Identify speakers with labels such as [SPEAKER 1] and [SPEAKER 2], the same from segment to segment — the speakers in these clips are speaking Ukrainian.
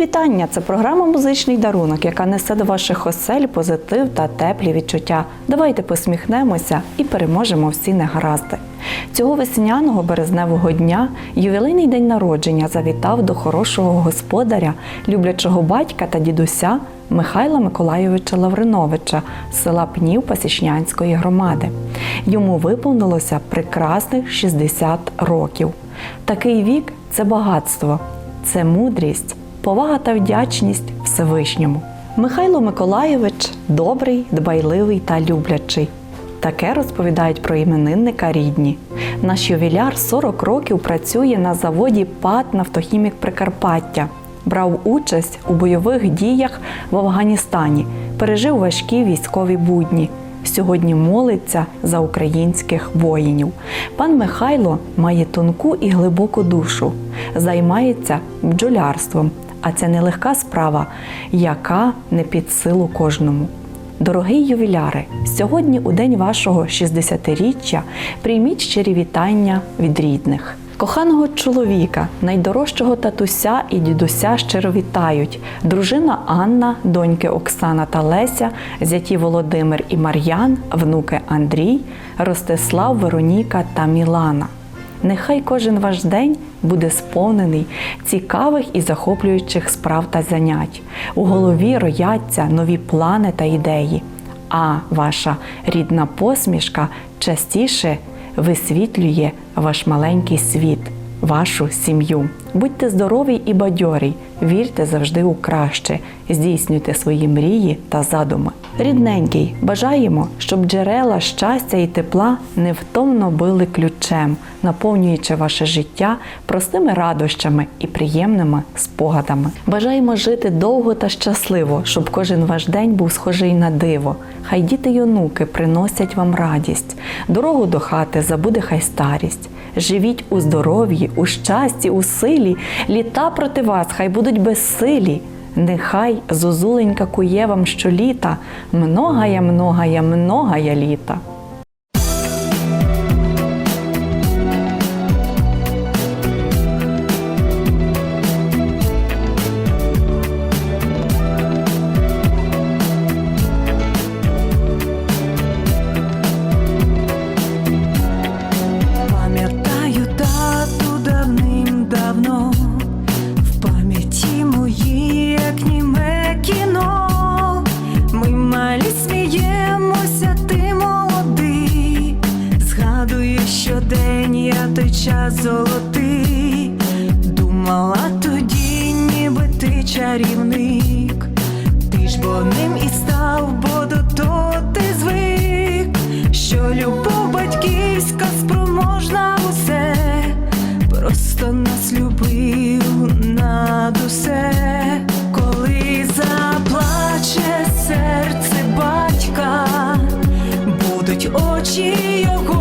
[SPEAKER 1] вітання! Це програма Музичний дарунок, яка несе до ваших осель позитив та теплі відчуття. Давайте посміхнемося і переможемо всі негаразди. Цього весняного березневого дня ювілейний день народження завітав до хорошого господаря, люблячого батька та дідуся Михайла Миколайовича Лавриновича з села Пнів Пасічнянської громади. Йому виповнилося прекрасних 60 років. Такий вік це багатство, це мудрість, повага та вдячність Всевишньому. Михайло Миколайович добрий, дбайливий та люблячий. Таке розповідають про іменинника рідні. Наш ювіляр 40 років працює на заводі ПАТ «Нафтохімік Прикарпаття. Брав участь у бойових діях в Афганістані, пережив важкі військові будні. Сьогодні молиться за українських воїнів. Пан Михайло має тонку і глибоку душу, займається бджолярством, а це нелегка справа, яка не під силу кожному. Дорогий ювіляри, сьогодні у день вашого 60-річчя прийміть щирі вітання від рідних. Коханого чоловіка, найдорожчого татуся і дідуся щиро вітають. Дружина Анна, доньки Оксана та Леся, зяті Володимир і Мар'ян, внуки Андрій, Ростислав, Вероніка та Мілана. Нехай кожен ваш день буде сповнений цікавих і захоплюючих справ та занять. У голові рояться нові плани та ідеї, а ваша рідна посмішка частіше висвітлює ваш маленький світ, вашу сім'ю. Будьте здорові і бадьорі, вірте завжди у краще, здійснюйте свої мрії та задуми. Рідненький, бажаємо, щоб джерела щастя і тепла невтомно били ключем, наповнюючи ваше життя простими радощами і приємними спогадами. Бажаємо жити довго та щасливо, щоб кожен ваш день був схожий на диво. Хай діти й онуки приносять вам радість. Дорогу до хати забуде хай старість. Живіть у здоров'ї, у щасті, у силі. Літа проти вас хай будуть безсилі. Нехай зозуленька кує вам щоліта, многая, многая, многая літа.
[SPEAKER 2] Час золотий. Думала тоді, ніби ти чарівник. Ти ж бо ним і став, бо до того ти звик, що любов батьківська спроможна усе, просто нас любив над усе, коли заплаче серце батька, будуть очі його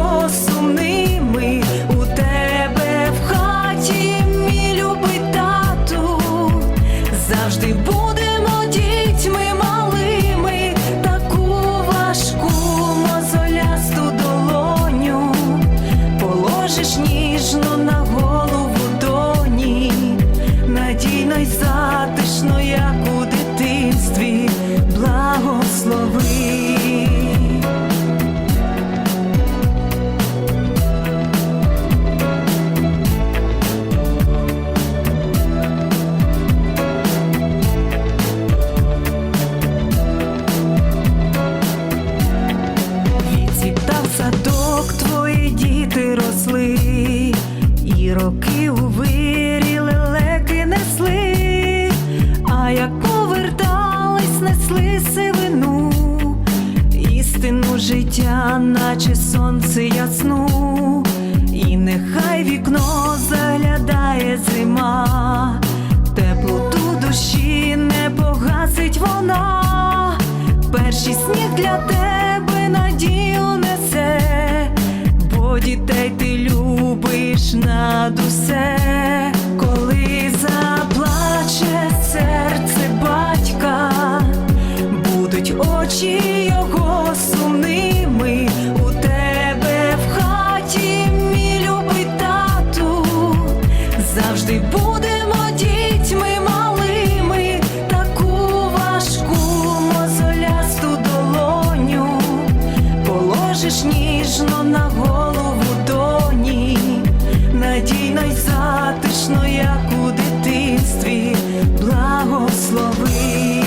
[SPEAKER 2] й затишно, як у дитинстві, благослови. Відцвітав садок, твої діти росли, і роки життя, наче сонце ясну, і нехай вікно заглядає зима, теплоту душі не погасить вона. Перший сніг для тебе надію несе, бо дітей ти любиш над усе, ляжеш ніжно на голову доні, надійно й затишно, як у дитинстві, благослови.